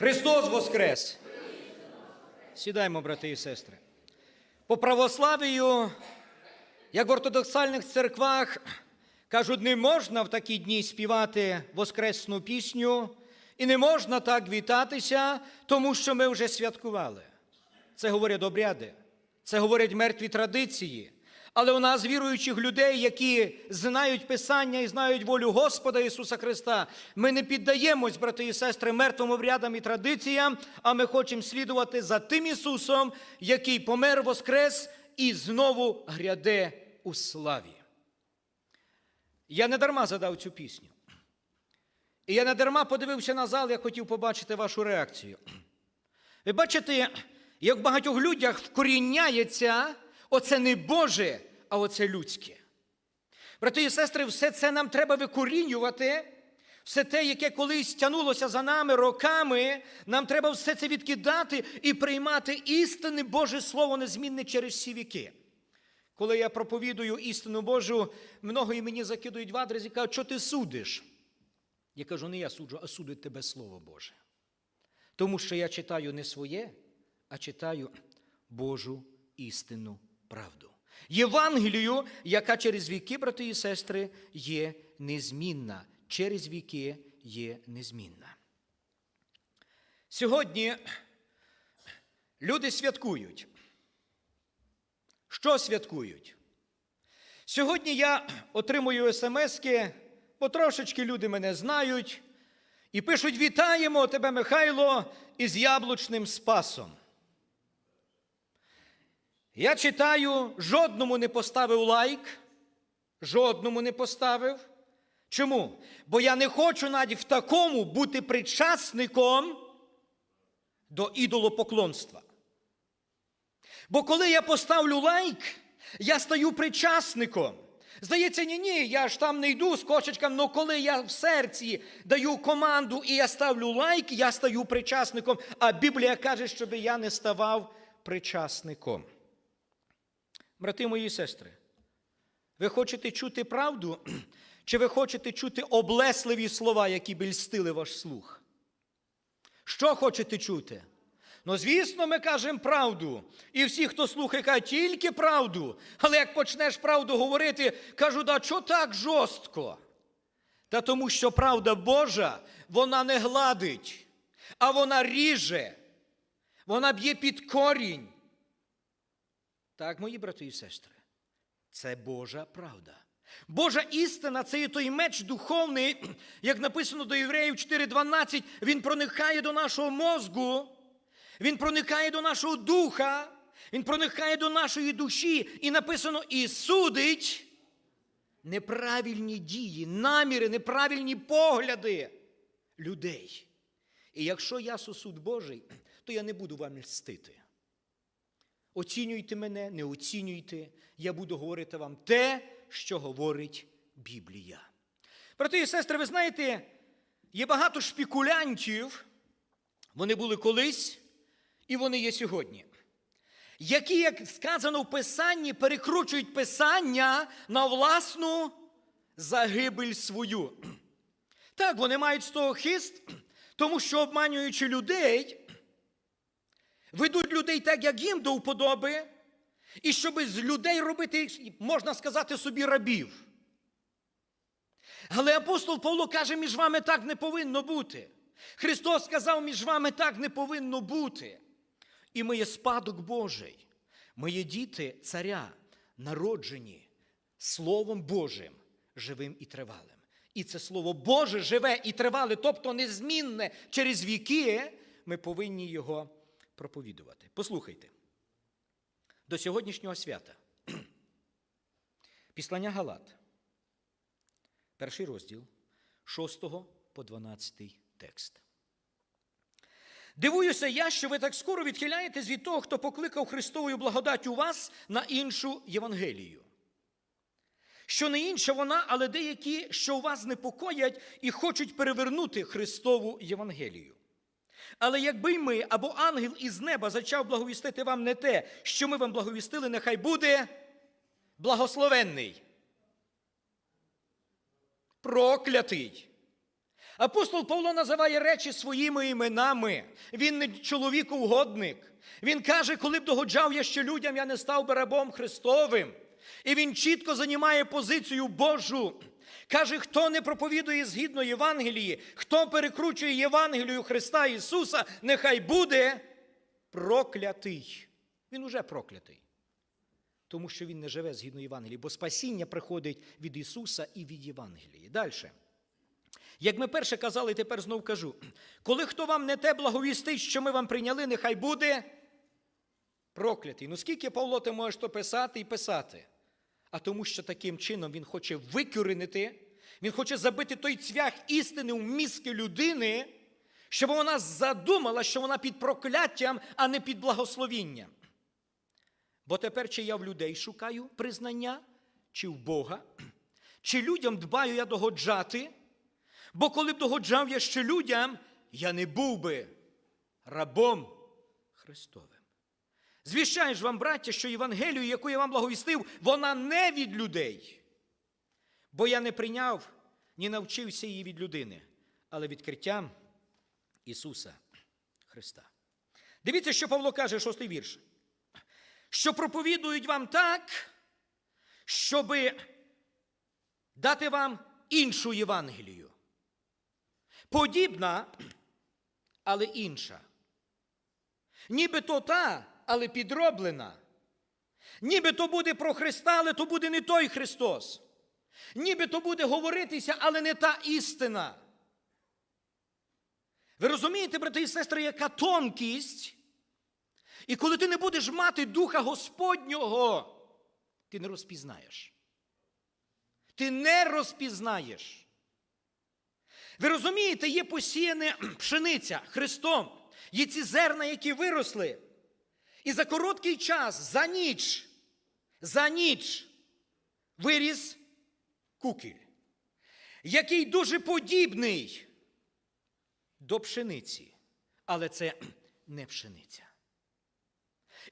Христос Воскрес! Сідаймо, брати і сестри. По православію, як в ортодоксальних церквах, кажуть, не можна в такі дні співати воскресну пісню, і не можна так вітатися, тому що ми вже святкували. Це говорять обряди, це говорять мертві традиції. Але у нас віруючих людей, які знають Писання і знають волю Господа Ісуса Христа, ми не піддаємось, брати і сестри, мертвим обрядам і традиціям, а ми хочемо слідувати за тим Ісусом, який помер воскрес і знову гряде у славі. Я не дарма задав цю пісню. І я не дарма подивився на зал, я хотів побачити вашу реакцію. Ви бачите, як в багатьох людях вкоріняється оце не Боже, а оце людське. Брати і сестри, все це нам треба викорінювати. Все те, яке колись тянулося за нами роками, нам треба все це відкидати і приймати істинне Боже Слово незмінне через всі віки. Коли я проповідую істину Божу, многої мені закидують в адрес і кажуть, що ти судиш? Я кажу, не я суджу, а судить тебе Слово Боже. Тому що я читаю не своє, а читаю Божу істинну правду. Євангелію, яка через віки, брати і сестри, є незмінна. Через віки є незмінна. Сьогодні люди святкують. Що святкують? Сьогодні я отримую смски, потрошечки люди мене знають, і пишуть: Вітаємо тебе, Михайло, із яблучним спасом. Я читаю, жодному не поставив лайк, жодному не поставив. Чому? Бо я не хочу навіть в такому бути причасником до ідолопоклонства. Бо коли я поставлю лайк, я стаю причасником. Здається, ні, ні, я ж там не йду з кошечком, але коли я в серці даю команду і я ставлю лайк, я стаю причасником. А Біблія каже, щоб я не ставав причасником. Брати мої сестри, ви хочете чути правду, чи ви хочете чути облесливі слова, які б льстили ваш слух? Що хочете чути? Ну, звісно, ми кажемо правду. І всі, хто слухає, кажуть тільки правду. Але як почнеш правду говорити, кажуть, а що так жорстко? Та тому, що правда Божа, вона не гладить, а вона ріже, вона б'є під корінь. Так, мої брати і сестри, це Божа правда. Божа істина це є той меч духовний, як написано до Євреїв 4.12, він проникає до нашого мозку, він проникає до нашого духа, він проникає до нашої душі, і написано і судить неправильні дії, наміри, неправильні погляди людей. І якщо я сосуд Божий, то я не буду вам льстити. Оцінюйте мене, не оцінюйте, я буду говорити вам те, що говорить Біблія. Брати і сестри, ви знаєте, є багато шпікулянтів, вони були колись, і вони є сьогодні. Які, як сказано в Писанні, перекручують Писання на власну загибель свою. Так, вони мають з того хист, тому що обманюючи людей, ведуть людей так, як їм до вподоби, і щоб з людей робити, можна сказати, собі рабів. Але апостол Павло каже, між вами так не повинно бути. Христос сказав, між вами так не повинно бути. І ми є спадок Божий. Ми є діти царя, народжені Словом Божим, живим і тривалим. І це Слово Боже живе і тривале, тобто незмінне через віки, ми повинні його проповідувати. Послухайте, до сьогоднішнього свята. Післання Галат, перший розділ 6 по 12 текст. Дивуюся я, що ви так скоро відхиляєтесь від того, хто покликав Христовою благодаттю вас на іншу Євангелію. Що не інша вона, але деякі, що у вас непокоять і хочуть перевернути Христову Євангелію. Але якби й ми або ангел із неба зачав благовістити вам не те, що ми вам благовістили, нехай буде благословенний, проклятий. Апостол Павло називає речі своїми іменами. Він не чоловікугодник. Він каже, коли б догоджав я ще людям, я не став би рабом Христовим. І він чітко займає позицію Божу. Каже, хто не проповідує згідно Євангелії, хто перекручує Євангелію Христа Ісуса, нехай буде проклятий. Він уже проклятий. Тому що він не живе згідно Євангелії, бо спасіння приходить від Ісуса і від Євангелії. Далі. Як ми перше казали, тепер знов кажу: коли хто вам не те благовістить, що ми вам прийняли, нехай буде проклятий. Ну скільки Павло ти можеш то писати і писати? А тому, що таким чином він хоче викорінити, він хоче забити той цвях істини в мізки людини, щоб вона задумала, що вона під прокляттям, а не під благословінням. Бо тепер чи я в людей шукаю признання, чи в Бога, чи людям дбаю я догоджати, бо коли б догоджав я ще людям, я не був би рабом Христовим. Звіщаю ж вам, браття, що Євангелію, яку я вам благовістив, вона не від людей. Бо я не прийняв, ні навчився її від людини, але відкриттям Ісуса Христа. Дивіться, що Павло каже, шостий вірш. Що проповідують вам так, щоби дати вам іншу Євангелію. Подібна, але інша. Ніби то та, але підроблена. Ніби то буде про Христа, але то буде не той Христос. Ніби то буде говоритися, але не та істина. Ви розумієте, брати і сестри, яка тонкість? І коли ти не будеш мати Духа Господнього, ти не розпізнаєш. Ти не розпізнаєш. Ви розумієте, є посіяна пшениця Христом, є ці зерна, які виросли. І за короткий час, за ніч, за ніч виріс кукіль, який дуже подібний до пшениці, але це не пшениця.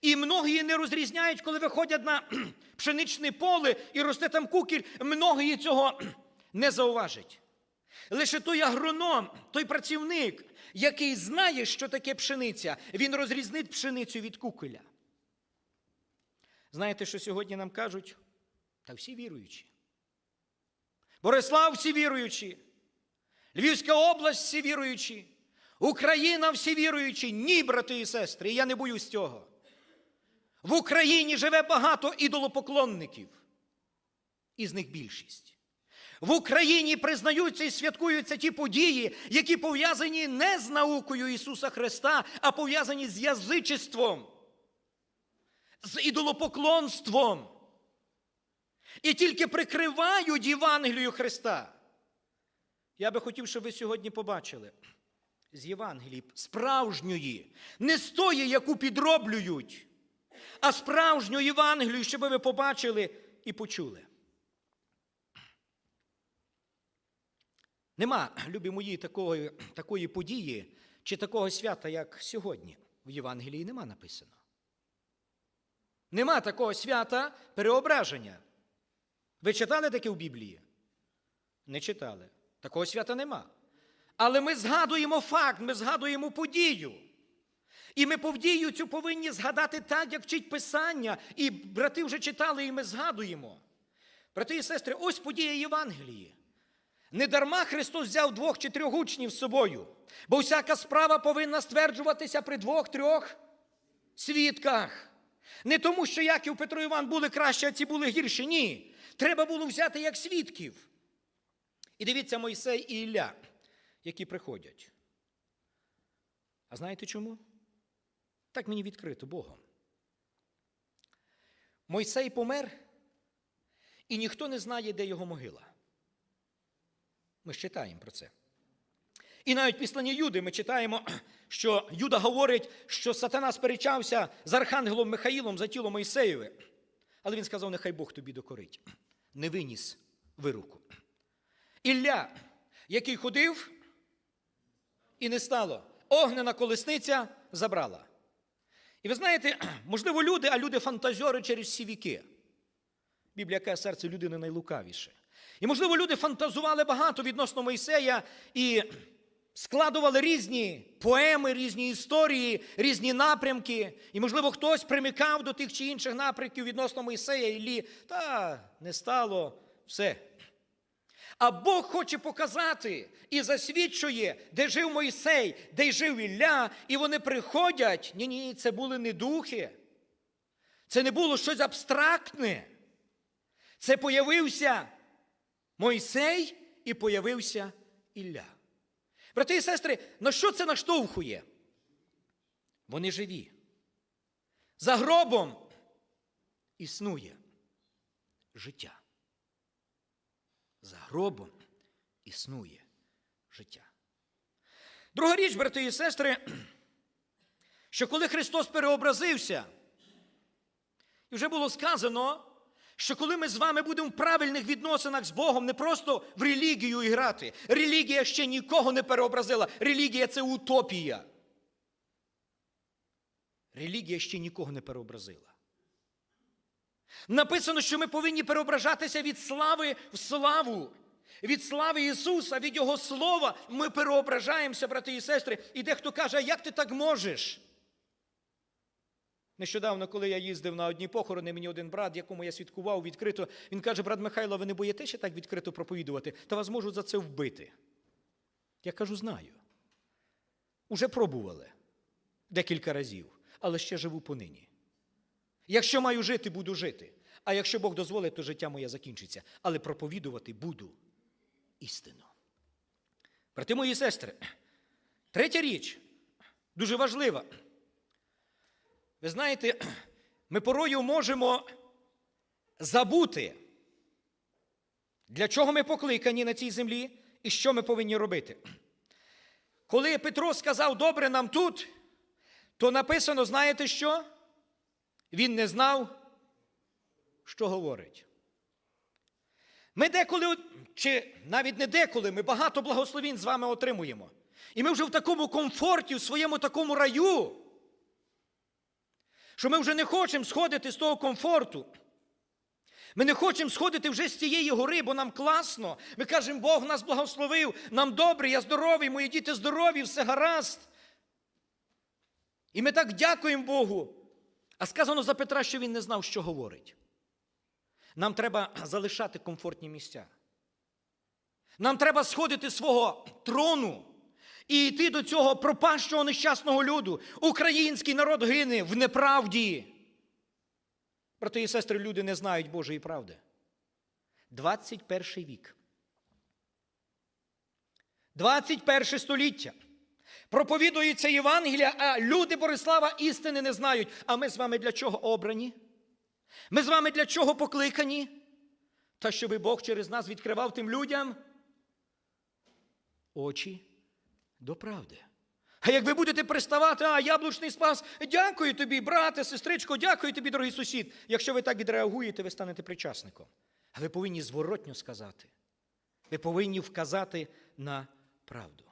І многії не розрізняють, коли виходять на пшеничне поле і росте там кукіль, многії цього не зауважать. Лише той агроном, той працівник, який знає, що таке пшениця, він розрізнить пшеницю від куколя. Знаєте, що сьогодні нам кажуть? Та всі віруючі. Борислав всі віруючі, Львівська область всі віруючі, Україна всі віруючі. Ні, брати і сестри, я не боюсь цього. В Україні живе багато ідолопоклонників, із них більшість. В Україні признаються і святкуються ті події, які пов'язані не з наукою Ісуса Христа, а пов'язані з язичеством, з ідолопоклонством. І тільки прикривають Євангелію Христа. Я би хотів, щоб ви сьогодні побачили з Євангелії справжньої, не з тої, яку підроблюють, а справжню Євангелію, щоб ви побачили і почули. Нема, любі мої, такої, такої події чи такого свята, як сьогодні. В Євангелії нема написано. Нема такого свята переображення. Ви читали таке в Біблії? Не читали. Такого свята нема. Але ми згадуємо факт, ми згадуємо подію. І ми подію цю повинні згадати так, як вчить Писання. І брати вже читали, і ми згадуємо. Брати і сестри, ось подія Євангелії. Недарма Христос взяв двох чи трьох учнів з собою, бо всяка справа повинна стверджуватися при двох-трьох свідках. Не тому, що Яків, Петро Іван були краще, а ці були гірші. Ні. Треба було взяти як свідків. І дивіться Мойсей і Ілля, які приходять. А знаєте чому? Так мені відкрито Богом. Мойсей помер, і ніхто не знає, де його могила. Ми ж читаємо про це. І навіть в післанні Юди ми читаємо, що Юда говорить, що сатана сперечався з архангелом Михаїлом за тіло Мойсеєве. Але він сказав, нехай Бог тобі докорить. Не виніс вируку. Ілля, який ходив, і не стало. Огнена колесниця забрала. І ви знаєте, можливо, люди, а люди фантазьори через всі віки. Біблія каже, серце людини найлукавіше. І, можливо, люди фантазували багато відносно Мойсея і складували різні поеми, різні історії, різні напрямки. І, можливо, хтось примикав до тих чи інших напрямків відносно Мойсея Іллі. Та не стало все. А Бог хоче показати і засвідчує, де жив Мойсей, де жив Ілля, і вони приходять. Ні, ні, це були не духи. Це не було щось абстрактне. Це появився Мойсей і появився Ілля. Брати і сестри, на що це наштовхує? Вони живі. За гробом існує життя. За гробом існує життя. Друга річ, брати і сестри, що коли Христос переобразився, і вже було сказано, що коли ми з вами будемо в правильних відносинах з Богом, не просто в релігію грати. Релігія ще нікого не переобразила. Релігія це утопія. Релігія ще нікого не переобразила. Написано, що ми повинні переображатися від слави в славу. Від слави Ісуса, від Його Слова ми переображаємося, брати і сестри. І дехто каже, як ти так можеш? Нещодавно, коли я їздив на одні похорони, мені один брат, якому я свідкував відкрито, він каже: брат Михайло, ви не боїтеся так відкрито проповідувати, та вас можуть за це вбити. Я кажу, знаю. Уже пробували декілька разів, але ще живу понині. Якщо маю жити, буду жити. А якщо Бог дозволить, то життя моє закінчиться. Але проповідувати буду істину. Брати мої сестри, третя річ дуже важлива. Ви знаєте, ми порою можемо забути, для чого ми покликані на цій землі і що ми повинні робити. Коли Петро сказав, добре нам тут, то написано, знаєте що? Він не знав, що говорить. Ми деколи, чи навіть не деколи, ми багато благословінь з вами отримуємо. І ми вже в такому комфорті, в своєму такому раю, що ми вже не хочемо сходити з того комфорту. Ми не хочемо сходити вже з цієї гори, бо нам класно. Ми кажемо, Бог нас благословив, нам добре, я здоровий, мої діти здорові, все гаразд. І ми так дякуємо Богу. А сказано за Петра, що він не знав, що говорить. Нам треба залишати комфортні місця. Нам треба сходити з свого трону і йти до цього пропащого нещасного люду. Український народ гине в неправді. Брати і сестри, люди не знають Божої правди. 21 вік. 21 століття. Проповідується Євангелія, а люди Борислава істини не знають. А ми з вами для чого обрані? Ми з вами для чого покликані? Та щоб Бог через нас відкривав тим людям очі до правди. А як ви будете приставати, а яблучний спас, дякую тобі, брате, сестричко, дякую тобі, дорогий сусід. Якщо ви так відреагуєте, ви станете причасником. А ви повинні зворотньо сказати. Ви повинні вказати на правду.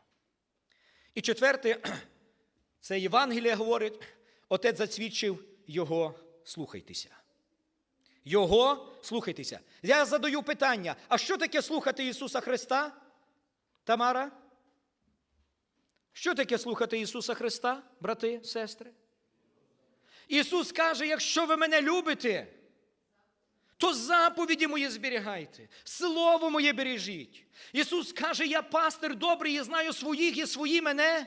І четверте, це Євангеліє говорить, отець засвідчив його слухайтеся. Його слухайтеся. Я задаю питання: а що таке слухати Ісуса Христа? Тамара? Що таке слухати Ісуса Христа, брати, сестри? Ісус каже: якщо ви мене любите, то заповіді мої зберігайте, слово моє бережіть. Ісус каже, я пастир добрий і знаю своїх, і свої мене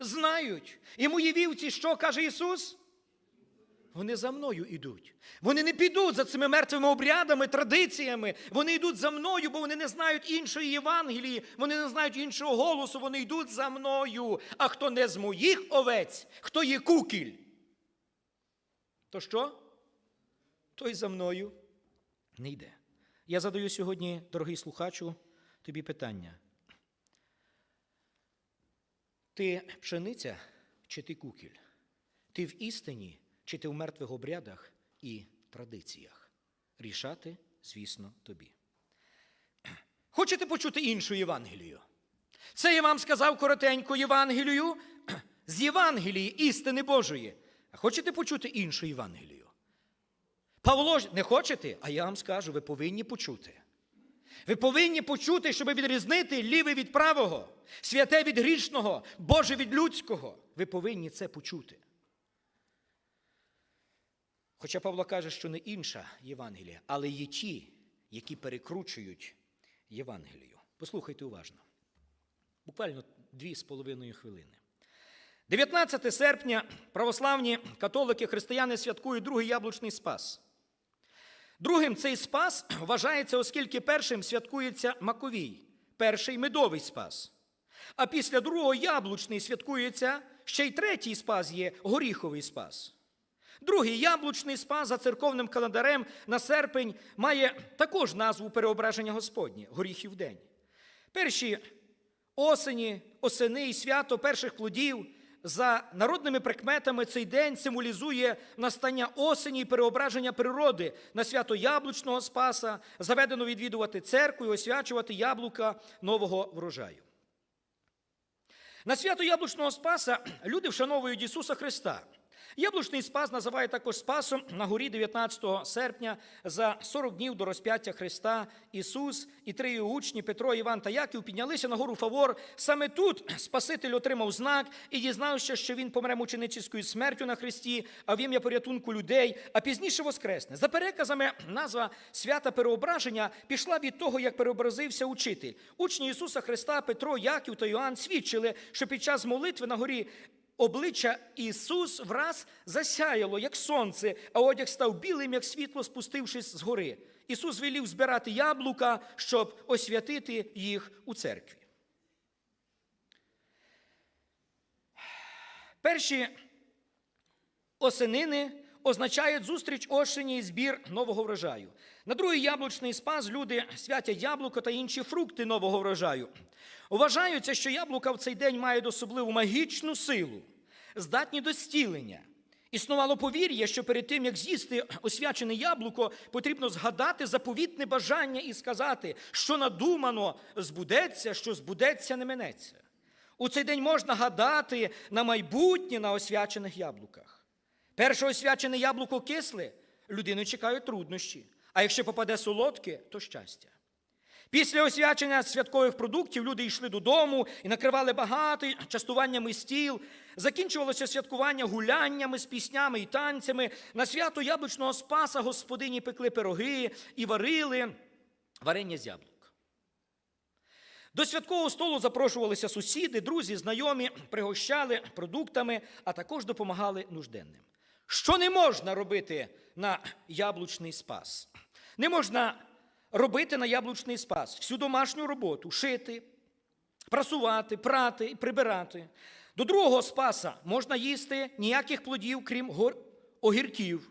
знають. І мої вівці, що каже Ісус? Вони за мною йдуть. Вони не підуть за цими мертвими обрядами, традиціями. Вони йдуть за мною, бо вони не знають іншої Євангелії, вони не знають іншого голосу, вони йдуть за мною. А хто не з моїх овець, хто є кукіль, то що? Той за мною не йде. Я задаю сьогодні, дорогий слухачу, тобі питання. Ти пшениця чи ти кукіль? Ти в істині чи ти в мертвих обрядах і традиціях? Рішати, звісно, тобі. Хочете почути іншу Євангелію? Це я вам сказав коротенько Євангелію з Євангелії істини Божої. А хочете почути іншу Євангелію? Павло не хочете, а я вам скажу, ви повинні почути. Ви повинні почути, щоб відрізнити ліве від правого, святе від грішного, Боже від людського. Ви повинні це почути. Хоча Павло каже, що не інша Євангелія, але є ті, які перекручують Євангелію. Послухайте уважно. Буквально дві з половиною хвилини. 19 серпня православні католики, християни святкують другий яблучний спас. Другим цей спас вважається, оскільки першим святкується Маковій, перший медовий спас. А після другого яблучний святкується ще й третій спас є горіховий спас. Другий яблучний спас за церковним календарем на серпень має також назву переображення Господнє горіхів день. Перші осені, осени і свято перших плодів за народними прикметами цей день символізує настання осені і переображення природи на свято яблучного спаса, заведено відвідувати церкву і освячувати яблука нового врожаю. На свято Яблучного Спаса люди вшановують Ісуса Христа. Яблучний спас називають також Спасом на горі 19 серпня за 40 днів до розп'яття Христа. Ісус і три його учні Петро, Іван та Яків піднялися на гору Фавор. Саме тут Спаситель отримав знак і дізнався, що він помре мученицькою смертю на Христі, а в ім'я порятунку людей, а пізніше воскресне. За переказами, назва свята переображення пішла від того, як переобразився учитель. Учні Ісуса Христа, Петро, Яків та Йоанн свідчили, що під час молитви на горі обличчя Ісус враз засяяло, як сонце, а одяг став білим, як світло, спустившись з гори. Ісус велів збирати яблука, щоб освятити їх у церкві. Перші осенини означають зустріч осені і збір нового врожаю. На другий яблучний спас люди святять яблуко та інші фрукти нового врожаю. Вважається, що яблука в цей день мають особливу магічну силу, здатні до зцілення. Існувало повір'я, що перед тим, як з'їсти освячене яблуко, потрібно згадати заповітне бажання і сказати, що надумано збудеться, що збудеться, не минеться. У цей день можна гадати на майбутнє на освячених яблуках. Перше освячене яблуко кисле, людину чекають труднощі, а якщо попаде солодке, то щастя. Після освячення святкових продуктів люди йшли додому і накривали багатий частуваннями стіл. Закінчувалося святкування гуляннями з піснями і танцями. На свято яблучного спаса господині пекли пироги і варили варення з яблук. До святкового столу запрошувалися сусіди, друзі, знайомі, пригощали продуктами, а також допомагали нужденним. Що не можна робити на яблучний спас? Не можна робити на яблучний спас всю домашню роботу, шити, прасувати, прати і прибирати. До другого спаса можна їсти ніяких плодів, крім гор... огірків.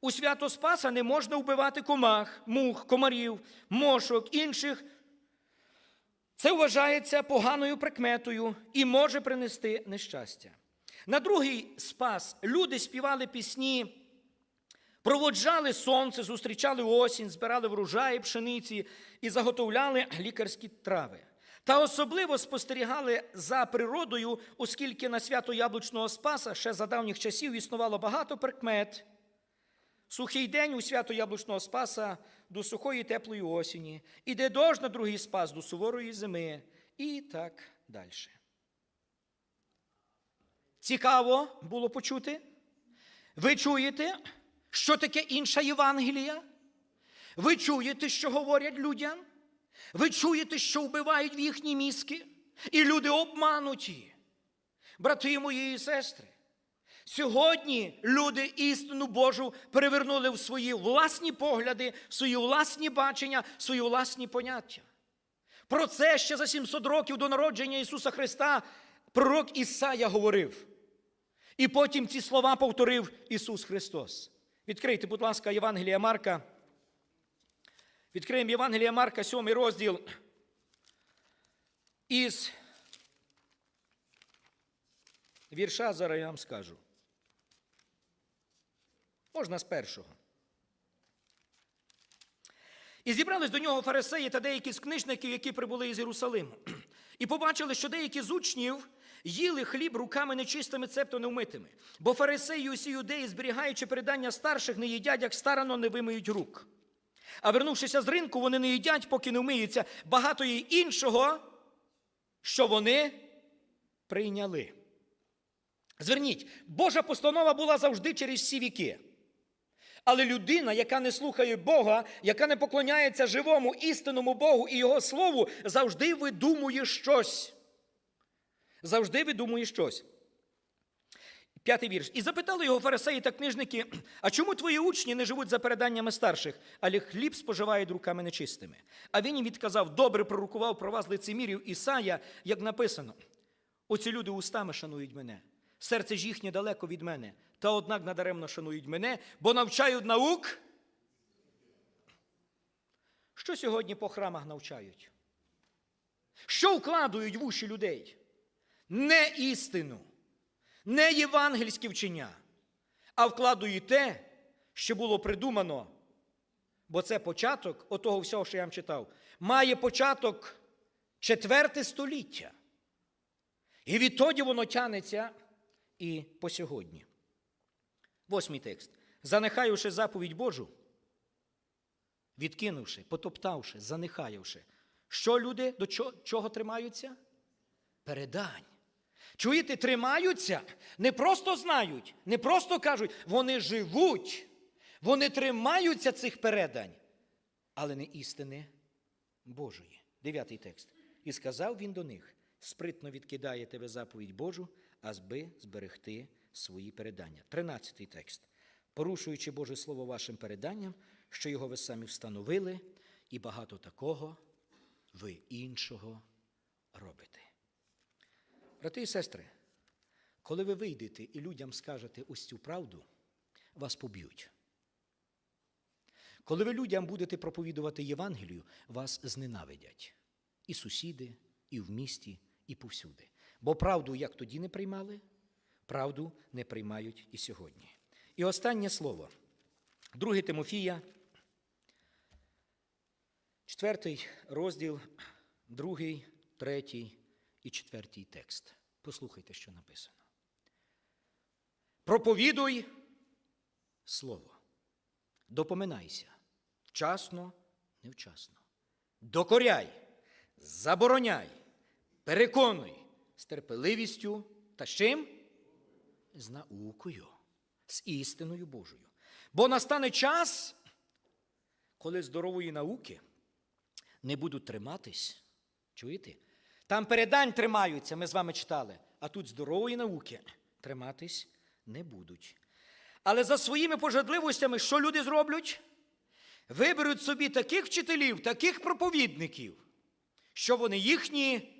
У свято Спаса не можна вбивати комах, мух, комарів, мошок, інших. Це вважається поганою прикметою і може принести нещастя. На другий спас люди співали пісні, проводжали сонце, зустрічали осінь, збирали врожаї пшениці і заготовляли лікарські трави. Та особливо спостерігали за природою, оскільки на свято Яблучного Спаса ще за давніх часів існувало багато прикмет. Сухий день у свято Яблучного Спаса до сухої теплої осені, іде дощ на другий спас до суворої зими, і так далі. Цікаво було почути. Ви чуєте, що таке інша Євангелія? Ви чуєте, що говорять людям? Ви чуєте, що вбивають в їхні мізки? І люди обмануті. Брати мої і сестри, сьогодні люди істину Божу перевернули в свої власні погляди, в свої власні бачення, в свої власні поняття. Про це ще за 700 років до народження Ісуса Христа пророк Ісая говорив. І потім ці слова повторив Ісус Христос. Відкрийте, будь ласка, Євангелія Марка. Відкриємо Євангелія Марка, 7 розділ із вірша, зараз я вам скажу. Можна з першого. І зібрались до нього фарисеї та деякі з книжників, які прибули із Єрусалиму. І побачили, що деякі з учнів їли хліб руками нечистими, цебто невмитими. Бо фарисеї усі юдеї, зберігаючи передання старших, не їдять, як старано не вимиють рук. А вернувшися з ринку, вони не їдять, поки не вмиються. Багато є іншого, що вони прийняли. Зверніть, Божа постанова була завжди через всі віки. Але людина, яка не слухає Бога, яка не поклоняється живому істинному Богу і Його Слову, завжди видумує щось. Завжди видумує щось. П'ятий вірш. І запитали його фарисеї та книжники: а чому твої учні не живуть за переданнями старших, але хліб споживають руками нечистими? А він їм відказав: добре пророкував про вас лицемірів Ісая, як написано: оці люди устами шанують мене, серце ж їхнє далеко від мене, та однак надаремно шанують мене, бо навчають наук. Що сьогодні по храмах навчають? Що вкладують в уші людей? Не істину не євангельські вчення, а вкладують те, що було придумано, бо це початок отого всього, що я вам читав, має початок четверте століття. І відтоді воно тянеться і по сьогодні. Восьмий текст. Занехаючи заповідь Божу, відкинувши, потоптавши, занехаючи, що люди до чого, чого тримаються? Передань. Чуєте, тримаються, не просто знають, не просто кажуть, вони живуть, вони тримаються цих передань, але не істини Божої. Дев'ятий текст. І сказав він до них: спритно відкидаєте ви заповідь Божу, а зби зберегти свої передання. Тринадцятий текст. Порушуючи Боже Слово вашим переданням, що його ви самі встановили, і багато такого ви іншого робите. Брати і сестри, коли ви вийдете і людям скажете ось цю правду, вас поб'ють. Коли ви людям будете проповідувати Євангелію, вас зненавидять і сусіди, і в місті, і повсюди. Бо правду як тоді не приймали, правду не приймають і сьогодні. І останнє слово. 2 Тимофія, 4 розділ, 2, 3 і четвертий текст. Послухайте, що написано. Проповідуй слово. Допоминайся вчасно, невчасно. Докоряй, забороняй, переконуй з терпеливістю та з чим? З наукою, з істиною Божою. Бо настане час, коли здорової науки не будуть триматись. Чуєте? Там передань тримаються, ми з вами читали, а тут здорової науки триматись не будуть. Але за своїми пожадливостями, що люди зроблять? Виберуть собі таких вчителів, таких проповідників, що вони їхні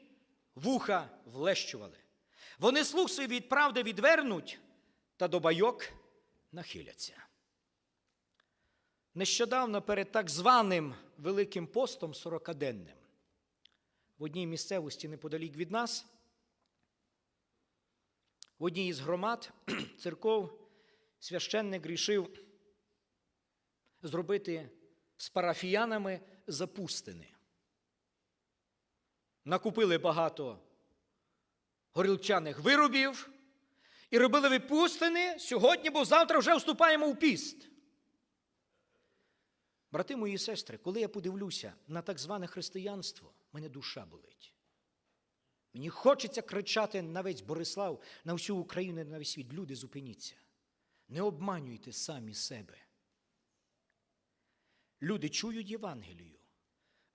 вуха влещували. Вони слух свій від правди відвернуть та до байок нахиляться. Нещодавно перед так званим Великим постом 40-денним в одній місцевості неподалік від нас, в одній із громад церков священник рішив зробити з парафіянами запустини. Накупили багато горілчаних виробів і робили випустини сьогодні, бо завтра вже вступаємо в піст. Брати мої сестри, коли я подивлюся на так зване християнство, мене душа болить. Мені хочеться кричати на весь Борислав, на всю Україну, на весь світ. Люди, зупиніться. Не обманюйте самі себе. Люди чують Євангелію,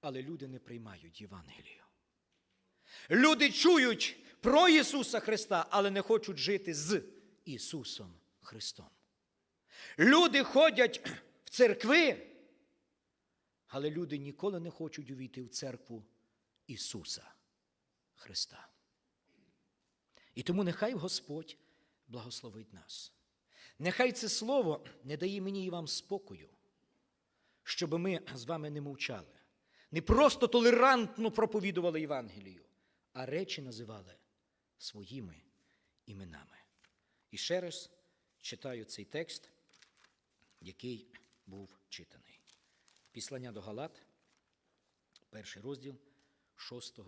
але люди не приймають Євангелію. Люди чують про Ісуса Христа, але не хочуть жити з Ісусом Христом. Люди ходять в церкви, але люди ніколи не хочуть увійти в церкву Ісуса Христа. І тому нехай Господь благословить нас. Нехай це слово не дає мені і вам спокою, щоб ми з вами не мовчали, не просто толерантно проповідували Євангелію, а речі називали своїми іменами. І ще раз читаю цей текст, який був читаний. Післання до Галат, перший розділ 6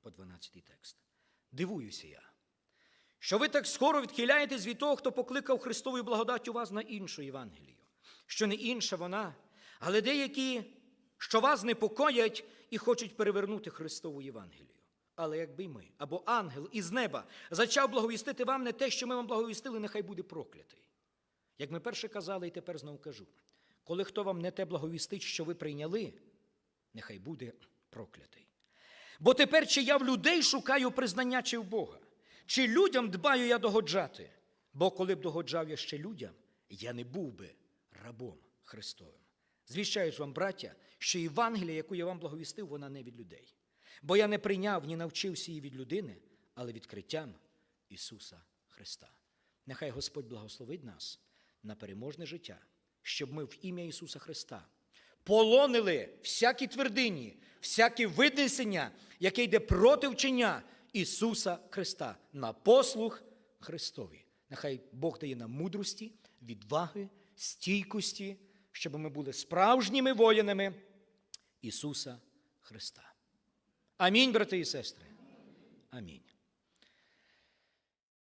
по 12 текст. Дивуюся я, що ви так скоро відхиляєтесь від того, хто покликав Христовою благодаттю вас на іншу Євангелію, що не інша вона, Але деякі, що вас непокоять і хочуть перевернути Христову Євангелію. Але якби ми, або ангел із неба, зачав благовістити вам не те, що ми вам благовістили, нехай буде проклятий. Як ми перше казали і тепер знову кажу, коли хто вам не те благовістить, що ви прийняли, нехай буде проклятий. Бо тепер чи я в людей шукаю признання, чи в Бога, чи людям дбаю я догоджати, бо коли б догоджав я ще людям, я не був би рабом Христовим. Звіщаю ж вам, браття, що Євангелія, яку я вам благовістив, вона не від людей. Бо я не прийняв, ні навчився її від людини, але відкриттям Ісуса Христа. Нехай Господь благословить нас на переможне життя, щоб ми в ім'я Ісуса Христа полонили всякі твердині, всякі винесення, яке йде проти вчення Ісуса Христа на послуг Христові. Нехай Бог дає нам мудрості, відваги, стійкості, щоб ми були справжніми воїнами Ісуса Христа. Амінь, брати і сестри. Амінь.